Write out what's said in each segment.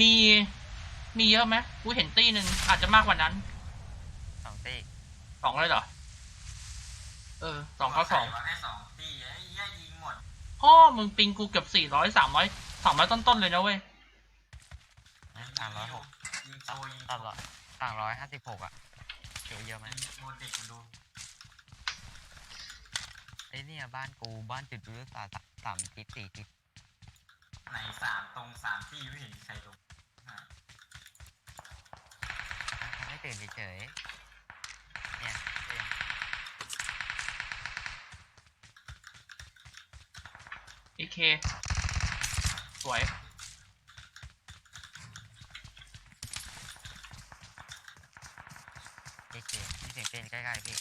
มี มีเยอะไหมกูเห็นตีหนึ่งอาจจะมากกว่านั้น สองตีสองเลยเหรอ เออสองเข้าสองวะแค่สองตีไอ้เหี้ยยิงหมด พ่อมึงปิงกูเกือบสี่ร้อยสามร้อยสามร้อยต้นๆเลยนะเว้ย สามร้อยหกยิงโชว์ยิงสามร้อยสามร้อยห้าสิบหกอะเกี่ยวเยอะไหมยิงโชว์เด็กมันดูไอ้เนี่ยบ้านกูบ้านจุดยุทธศาสตร์สามทิศสี่ทิศ ไหนสามตรงสามที่ไม่เห็นมีใครลงอะทำให้ตื่นเฉยๆเนี่ยเองเอเค สวยเอเคมีเสียงเต้นใกล้ๆพี่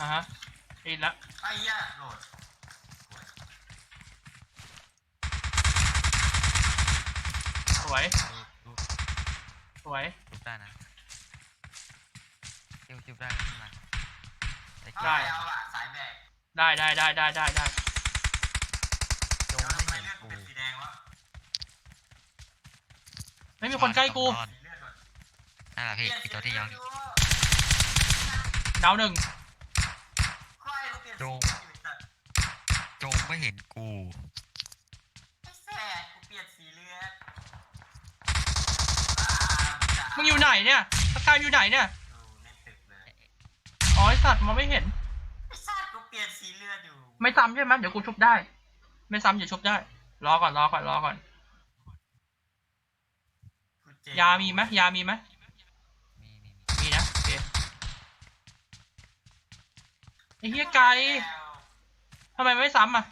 อะฮะไอ้ละไอ้เหี้ยโหลด วยสวย ดูดูสวย จุบได้นะจุบจุบได้ขึ้นมาไอ้เอาเจ้าเอาอะสายแบกได้ได้ได้ได้ได้ได้จงแล้วไม่ทำไมเห็นเลือดกูกูเป็นสีแดงวะไม่มีคนใกล้กูสีเลือดก่อนนั่นแหละพี่ไอตัวที่ย้อนดาวหนึ่งค่อยกูเปลี่ยนโดสีงเลือดอยู่ไอ้สัตว์จงไม่เห็นกู งอยู่ไหนเนี่ยสกายอยู่ไหนเนี่ยอยู่ในตึกเลยอ๋อไอสัตว์มองไม่เห็น ไอ้สัตว์กูเปลี่ยนสีเลือดอยู่ไม่ซ้ำใช่ไหมเดี๋ยวกูชุบได้ ไม่ซ้ำอย่าชุบได้ รอก่อนรอก่อนรอก่อน กูเจ็บยามีไหมยามีไหมมีมีมีมีนะโอเคไอ้เฮียไกลทำไมไม่ซ้ำอะ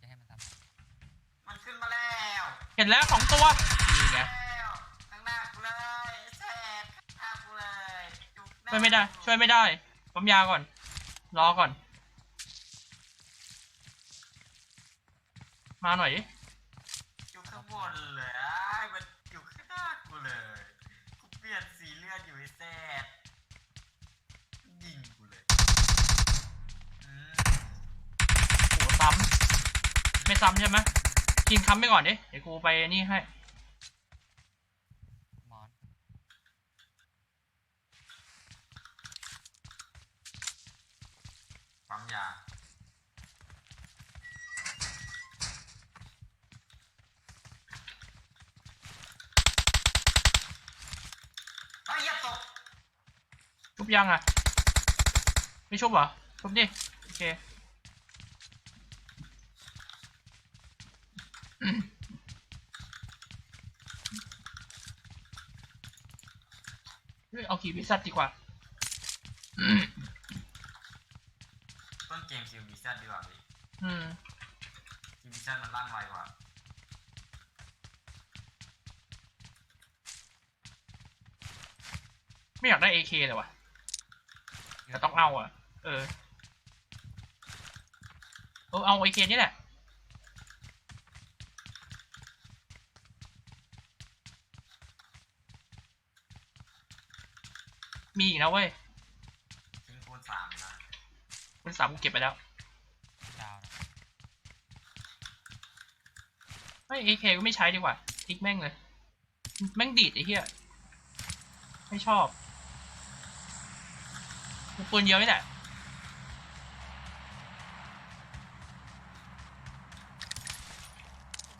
จะให้มันทำมันขึ้นมาแล้ว เห็นแล้วสองตัวนี่ไง แล้วข้างหน้ากูเลยแสบข้างหน้ากูเลยจุกหน้า ช่วยไม่ได้ ช่วยไม่ได้ปั๊มยาก่อน รอก่อน มาหน่อยดิอยู่ข้างบนเลยไอ้มันอยู่ข้างหน้ากูเลยกูเปลี่ยนสีเลือดอยู่ไอ้แซดยิงกูเลยอืมโอ้ซ้ำไม่ซ้ำใช่ไหมกินค้ำไปก่อนดิ เดี๋ยวกูไปนี่ให้ มอน ปั๊ม ยา ไอ้ยอย่าตกชุบยังอะ ไม่ชุบเหรอ ชุบดิ โอเค เฮ้ยเอาขี่พิซซ่าดีกว่า ต้นเกมคิวบิซันดีกว่าพี่อืม คิวบิซันมันลั่นไวกว่าไม่อยากได้ AK เลยว่ะแต่ต้องเอาอะ เออ เออเอา AK นี่แหละ มีอีกนะเว้ย ทิ้งคูณสามนะ คุณ สามกูเก็บไปแล้วดาวนะไม่ AK ก็ไม่ใช้ดีกว่าทิ้งแม่งเลย แม่งดีดไอ้เหี้ยไม่ชอบกูปืนเยอะนี่แหละ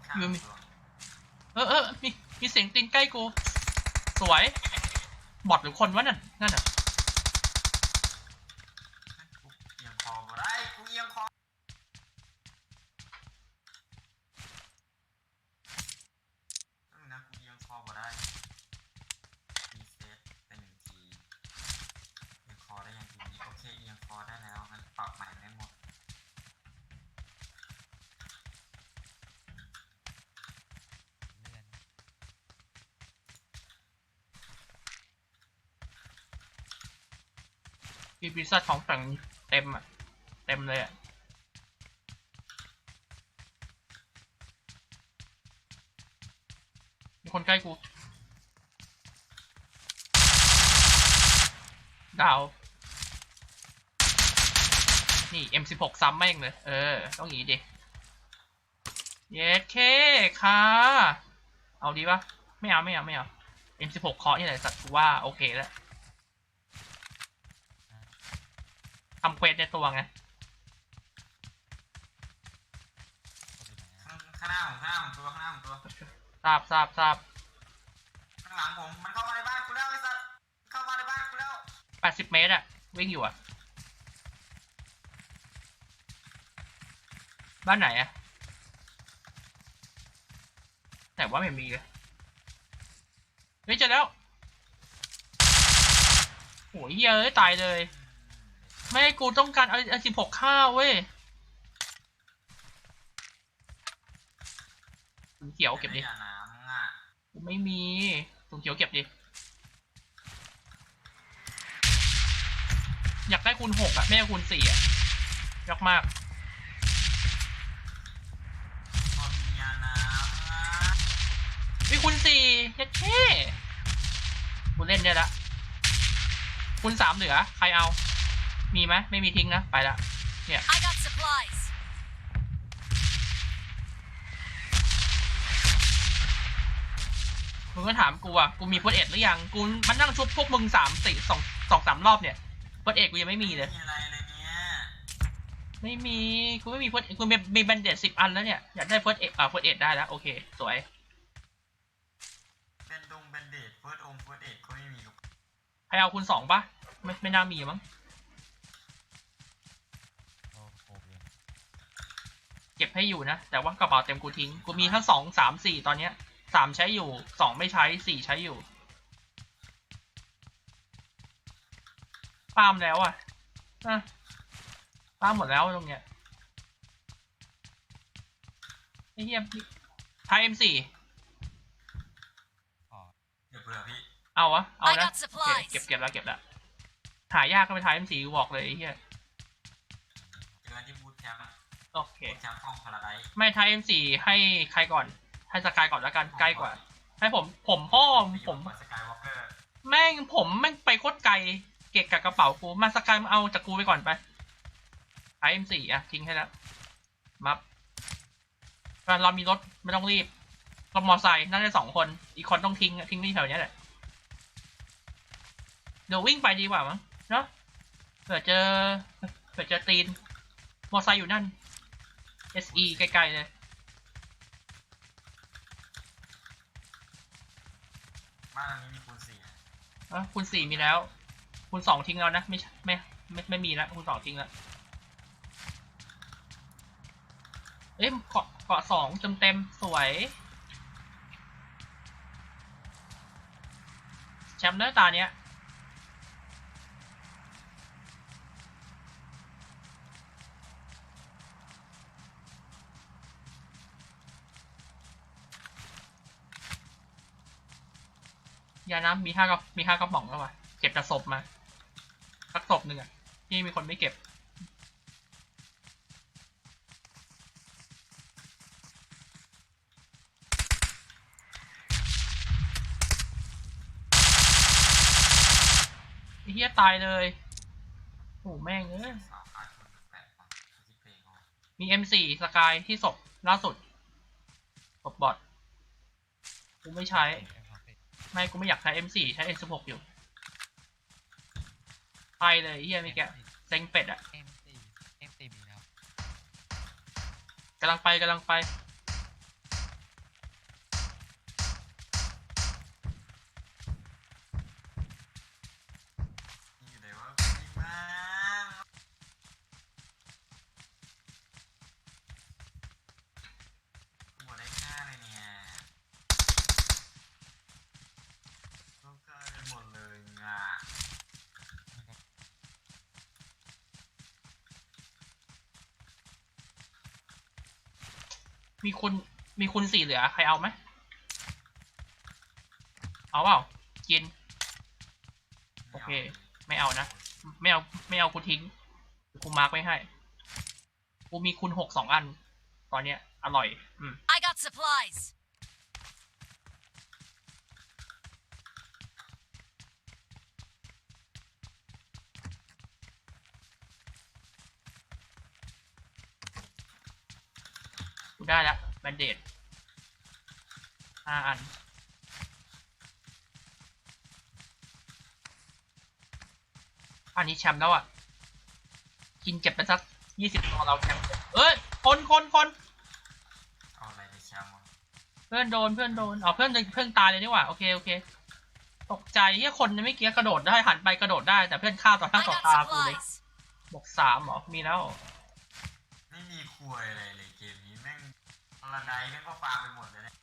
ข้ามอยู่มีตัวเออเออมีมีเสียงตีนใกล้กู สวย บอทหรือคนวะนั่นนั่นอะ กูเอียงคอบ่ได้กูเอียงคอเออนะกูเอียงคอบ่ได้รีเซ็ตเป็นหนึ่งทีเอียงคอได้ยังทีนี้โอเคเอียงคอได้แล้วมันปรับใหม่ได้หมด เลื่อน มีพิซซ่าของแต่งเต็มอะ เต็มเลยอะมีคนใกล้กูดาว นี่ M16 ซ้ำแม่งเลย เออ ต้องอย่างงี้ดิ เย็ดเคค่ะ เอาดีปะไม่เอา ไม่เอา ไม่เอา M16 เคาะนี่แหละสัตว์ว่า โอเคแล้ว ทำเควสในตัวไงเขาอยู่ไหนอะข้างข้างหน้าผมข้างหน้าผมตัวข้างหน้าผมตัวทราบทราบทราบข้างหลังผมมันเข้ามาในบ้านกูแล้วไอ้สัสเข้ามาในบ้านกูแล้วแปดสิบเมตรอะวิ่งอยู่อะบ้านไหนอะแต่ว่าไม่มีเลยเฮ้ยเจอแล้วโอ้ยเหี้ยเอ้ยตายเลย ไม่กูต้องการเอาสิบหกข้าวเว้ยถุงเขียวเก็บดิไม่อาน้ำอะกูไม่มีถุงเขียวเก็บดิอยากได้คูณหกอะไม่คูณสี่อะยากมากพอมียาน้ำอะวิคูณสี่ยัดเท่กูเล่นได้ละคูณสามเหลือ ใครเอา มีไหมไม่มีทิ้งนะ ไปละ I got supplies. มึงก็ถามกูอะกูมีเฟิร์สเอ็ดหรือยัง กูมันนั่งชุบพวกมึงสามสี่สองสองสามรอบเนี่ยเฟิร์สเอ็ดกูยังไม่มีเลยมีอะไรเลยเนี่ยไม่มี กูไม่มีเฟิร์สกูมีมีแบนเดดสิบอันแล้วเนี่ย อยากได้เฟิร์สเอ็ดอ่าเฟิร์สเอ็ดได้แล้ว โอเค สวย เป็นดงเป็นเดทเฟิร์สองเฟิร์สเอ็ดเขาไม่มีกับใครเอาคูณสองปะไม่ไม่น่ามีมั้ง โอ้โหเลย เก็บให้อยู่นะ แต่ว่ากระเป๋าเต็มกูทิ้ง กูมีทั้งสองสามสี่ตอนเนี้ยสามใช้อยู่สองไม่ใช้สี่ใช้อยู่ปาล์มแล้วอะอะปาล์มหมดแล้วตรงเนี้ยไอ้เหี้ยไทยเอ็มสี่ขอเดี๋ยวเผื่อพี่ เอาวะ เอา I นะ got โอเค supplies. เก็บเก็บแล้วเก็บแล้วหายากก็ไปไทยเอ็มสี่กูบอกเลยไอ้เหี้ยเจอกันที่บูธแคมป์ โอเคบูธแคมป์ห้องพาราไดซ์ไม่ไทยเอ็มสี่ให้ใครก่อน ให้สกายก่อนแล้วกันใกล้กว่า ให้ผมผมพ่อไปอผยู่มกับสกายวอล์กเกอร์แม่งผมแม่งไปโคตรไกล เกะกับกระเป๋ากูมาสกายมาเอาจากกูไปก่อนไปไอเอ็มสี่อะทิ้งให้แล้วมับเรามีรถไม่ต้องรีบรถมอไซค์น่าจะสองคน อีกคนต้องทิ้งอะทิ้งที่แถวเนี้ยแหละเดี๋ยววิ่งไปดีกว่ามั้งเนาะเผื่อเจอเผื่อเจอตีน มอไซค์อยู่นั่น SE ไกลๆเลย บ้านหลังนี้มีคูณสี่อะอะคูณสี่มีแล้ว คูณสองทิ้งแล้วนะ ไม่ใช่ไม่ไม่ไม่มีแล้วคูณสองทิ้งแล้วเอ้ยเกาะเกาะสองเต็มเต็มๆสวย แชมป์เนื้อตาเนี้ย ยาน้ำมีห้ากระมีห้ากระป๋องแล้ววะเก็บแต่ศพมาสักศพหนึ่งอะที่มีคนไม่เก็บ ไอ้เฮียตายเลยโอ้แม่งเอ้ยสาวขาดคนแปดฝั่งที่เพลงเขามี M4 สกายที่ศพล่าสุดศพบอทกูไม่ใช้ ไม่กูไม่อยากใช้ M4 ใช้ M16 อยู่ ไปเลยไอ้เฮียไม่แกเซ็งเป็ดอะเอ็มสี่เอ็มสี่มีแล้วกำลังไปกำลังไป นี่อยู่ไหนวะจริงมากหมดได้ค่าเลยเนี่ยต้องการไปหมดเลยอะ มันก็ มีคุณมีคุณสี่เหลือ ใครเอาไหมเอาเปล่ากิน โอเค ไม่เอานะ ไม่เอาไม่เอากูทิ้งกูมาร์กไว้ให้ กูมีคุณหกสองอัน ตอนเนี้ย อร่อย อืม I got supplies. กูได้แล้วแบนเดดห้าอัน อันนี้แชมป์แล้วอะ กินเก็บไปสักยี่สิบตัวเราแชมป์เอ้ย คนคนคนเอาอะไรในแชมป์วะเพื่อนโดนเพื่อนโดนอ๋อเพื่อนเพื่อนตายเลยนี่หว่า โอเค โอเค ตกใจที่คนไม่เกี้กระโดดได้หันไปกระโดดได้แต่เพื่อนฆ่าต่อหน้า I ต่อ got ตากูเลย supplies. บวกสามเหรอ มีแล้ว ไม่มีควยอะไรเลยเกมนี้แม่ง พลาไดแม่งก็ฟาไปหมดเลยเนี่ย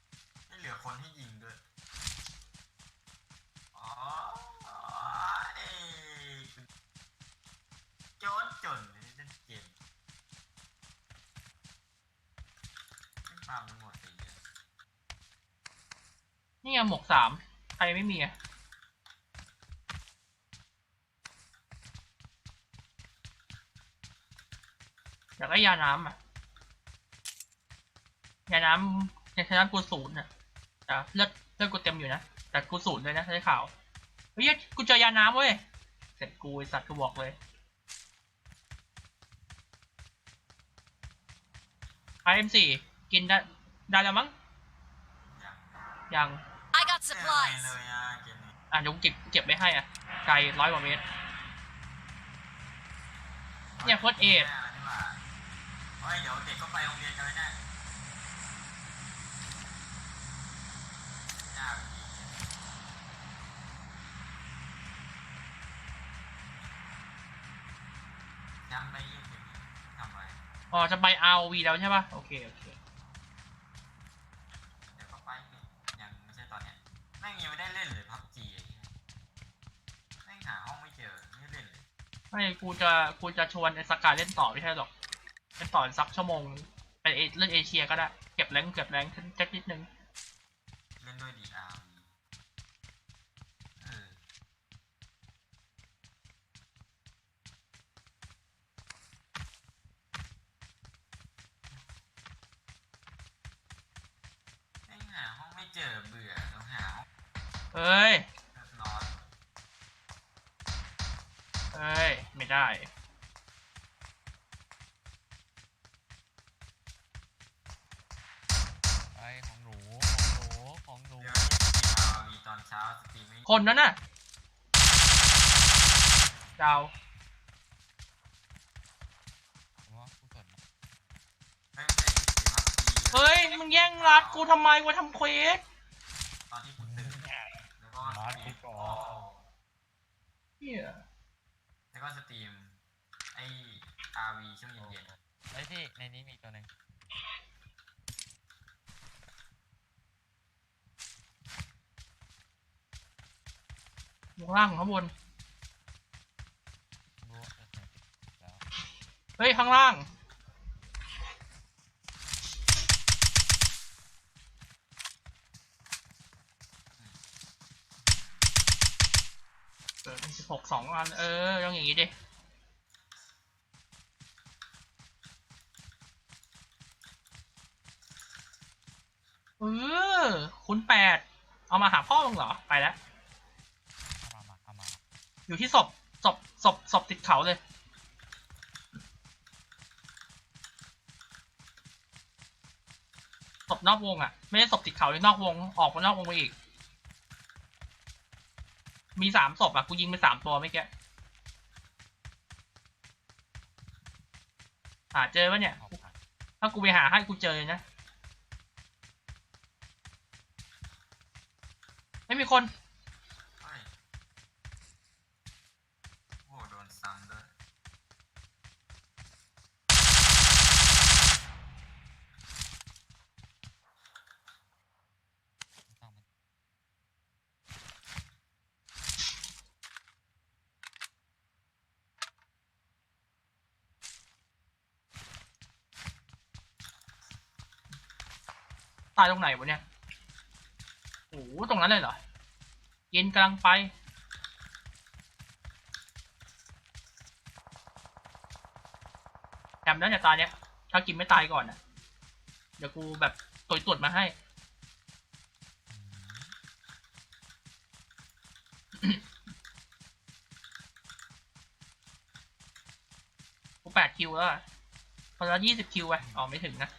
ไม่เหลือคนให้ยิงด้วยอ๋อเอ้จนจนเลยเล่นเกมไม่ฟาไปหมดเลยเยอะนี่ไงหมวกสามใครไม่มีอะอยากได้ยาน้ำอะ ยาน้ำยาน้ำกูศูนย์อะแต่เลือดเลือดกูเต็มอยู่นะ แต่กูศูนย์เลยนะได้ข่าว เฮ้ยกูเจอยาน้ำเว้ย เสร็จกูไอสัตว์กูบอกเลยไอเอ็มสี่กินได้ได้แล้วมั้งอย่างยัง I got เจออะไร supplies. เลยอะเกมนี้อะเดี๋ยวกูเก็บเก็บไว้ให้อะ ไกลร้อยกว่าเมตร เนี่ย first aid นี่หว่าเฮ้ยเดี๋ยวเด็กก็ไปโรงเรียนกันแล้วเนี่ยยากจริง จำไม่ยุ่งเลยทำอะไรอ๋อจะไป ROV แล้วใช่ป่ะโอเคโอเคเดี๋ยวก็ไปดิยังไม่ใช่ตอนเนี้ยแม่งยังไม่ได้เล่นเลยพับจีแม่งหาห้องไม่เจอไม่เล่นเลยไม่กูจะกูจะชวนไอ้สกายเล่นต่อไม่ใช่หรอกเล่นต่อสักชั่วโมงไปเอเล่นเอเชียก็ได้ เก็บแรงค์เก็บแรงค์ขึ้นจักนิดนึงเล่นด้วยดีอาร์เออแม่งหาห้องไม่เจอเบื่อต้องหาห้อง เอ้ยเอ้ย ไม่ได้ไอ้ของหนูของหนูของหนูเดี๋ยวนี้สตรีมอาร์วีตอนเช้าสตรีมไม่คนนั้นน่ะดาวผมว่าผู้สนไม่ได้สตรีมพับจีเฮ้ย มึงแย่งรัดกูทำไมกูทำเควสตอนที่กูตื่นแล้วก็ มา สตรี กู ม ก่อ เฮียแล้วก็สตรีม ไออาร์วีช่วงเย็นๆไอ้ยพี่ในนี้มีตัวหนึ่งอยู่ข้างล่างข้างบน รู้ว่าจะเสียงแล้วเฮ้ย ข้างล่าง เออสิบ หกสองอัน เออ ต้องอย่างงี้ดิเออคุณแปดเอามาหาพ่อมึงเหรอ ไปแล้วเข้ามามาเข้ามาอยู่ที่ศพศพศพศพติดเขาเลย ศพนอกวงอะ ไม่ใช่ศพติดเขาเลยนอกวง ออกมานอกวงไปอีก มีสามศพอะกูยิงไปสามตัวไม่อกี้หาเจอปะเนี่ย ถ้ากูไปหาให้กูเจอเลยนะไม่มีคน เฮ้ยโอ้โดนซ้ำด้วย ไม่ต้องมัน ตายตรงไหนวะเนี่ยโอ้โหตรงนั้นเลยเหรอเกินกำลังไปจำได้เนี่ยตาเนี้ยถ้ากินไม่ตายก่อนนะเดี๋ยวกูแบบตรวจตรวจมาให้ กูแปดคิวแล้วพอละยี่สิบคิวไปอ๋อไม่ถึงนะ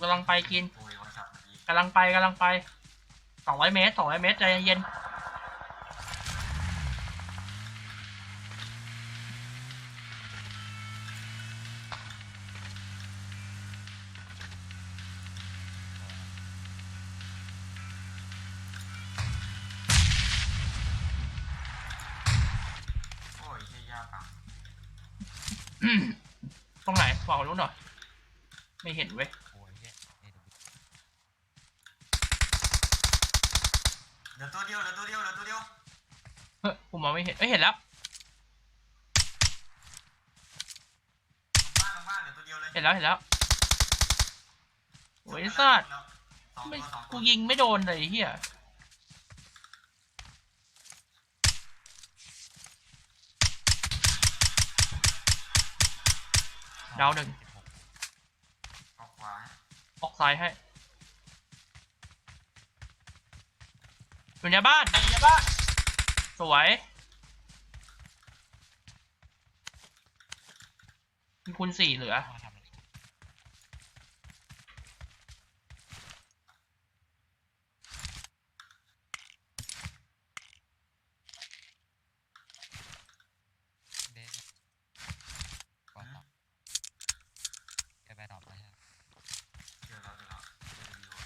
กำลังไปกินโอ้ยวันสับเมื่อกี้กำลังไปกำลังไปสองร้อยเมตรสองร้อยเมตรใจเย็น ลือตัวเดียวเหลือตัวเดียวเหลือตัวเดียวเฮ้ยกูมองไม่เห็นเอ้ยเห็นแล้วลงบ้านลงบ้านเหลือตัวเดียวเลยเห็นแล้วเห็นแล้วโอ้ยสัตว์สองไม่ตัวสองตัวกูยิงไม่โดนเลยไอ้เฮียดาวหนึ่งออกขวาออกซ้ายให้ อยู่ในบ้านอยู่ในบ้านสวยมีคุณสี่เหลือ มาทำอะไรเดนก่อนต่อแกไปต่อไปฮะ เจอแล้วเจอแล้วเจอวิว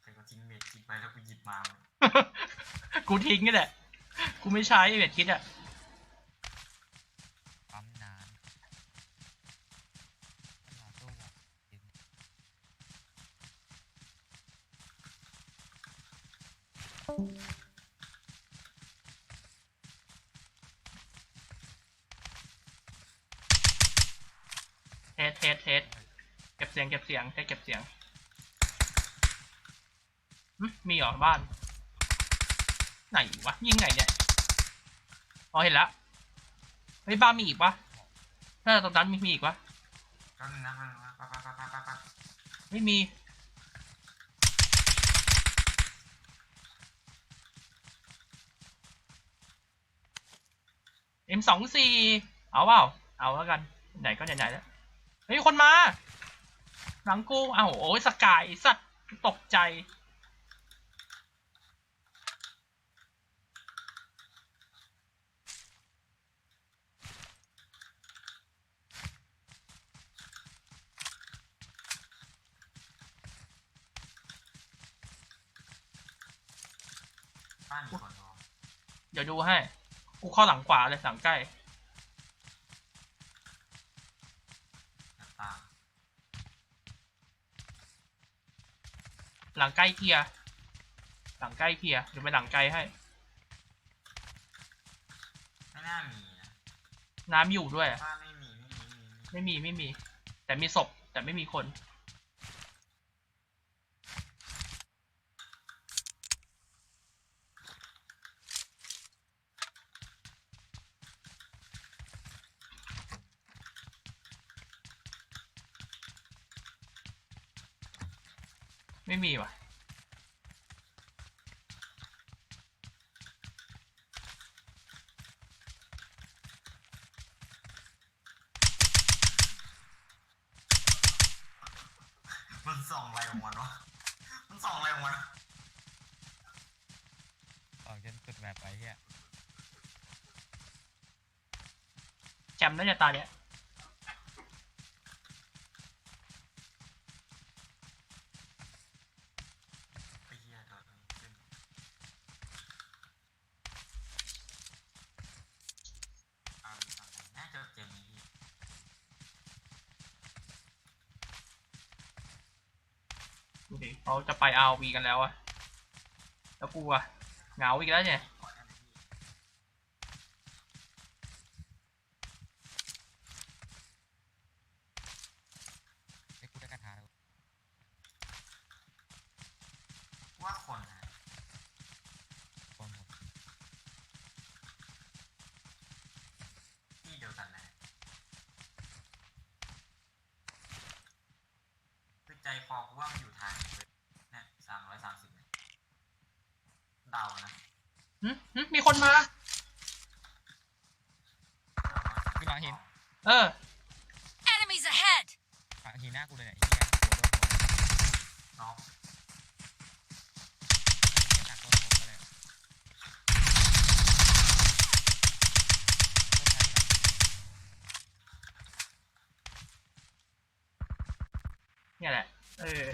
ใครก็ทิ้งเมดคิดไปแล้วกูหยิบมา กู ทิ้งนี่แหละ กูไม่ใช้เบ็ดคิดอะปั๊มน้ำรอตู้อะกินเทสเทสเทสเก็บเสียง เก็บเสียงเทสเก็บเสียงหึมีเหรอบ้าน ไหนวะยิงไหนเนี่ยอ๋อเห็นแล้วเฮ้ยบ้านมีอีกปะน่าตรงนั้นมีมีอีกปะแป๊บนึงนะแป๊บนึงนะแป๊บแป๊บแป๊บแป๊บแป๊บแป๊บไม่มี M สองสี่เอาเปล่าเอาแล้วกันไหนก็ไหนๆแล้วเฮ้ยคนมาหลังกูเอ้าโอ้ยสกายสัตว์ตกใจ บ้านมีคนรอ เดี๋ยวดูให้ กูเข้าหลังขวาเลยหลังใกล้หน้าต่างหลังใกล้เคลียร์หลังใกล้เคลียร์เดี๋ยวไปหลังไกลให้ ไม่น่ามีนะน้ำอยู่ด้วย บ้านไม่มีไม่มีไม่มีไม่มีไม่มีแต่มีศพแต่ไม่มีคน ส่องอะไรของมันวะ มันส่องอะไรของมันวะออกจนสุดแบบไปเฮียแชมป์น่าจะตาเนี้ย ไอ้เหี้ยโดนขึ้นเอาอีกฝั่งหนึ่งน่าจะเจอมีพี่ ดูดิเขาจะไปอาวีกันแล้วอะแล้วกูอะเหงาอีกแล้วเนี่ย ก่อนหน้านี้พี่ ไอ้กูได้กระทาแล้ว ว่าคนนะ คนผม ที่เดียวกันนะคือใจคอกูว่ามันอยู่ทางนี้เลยเนี่ยสามร้อยสามสิบเนี่ยเดานะ หึหึมีคนมา คือหลังหิน เออ Enemies ahead! หลังหินหน้ากูเลยเนี่ยไอ้เหี้ยหัวโดนหัวน้องไม่หนักโดนผมก็เลยรถไฟที่หลังเนี่ยแหละ เออ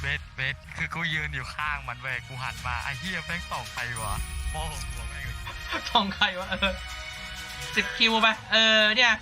เบสเบสคือกูยืนอยู่ข้างมันเว้ยกูหันมาไอ้เหี้ยแม่งส่องใครวะ โอ้โหหัวแม่งทองใครวะเออสิบคิวไป เออเนี่ย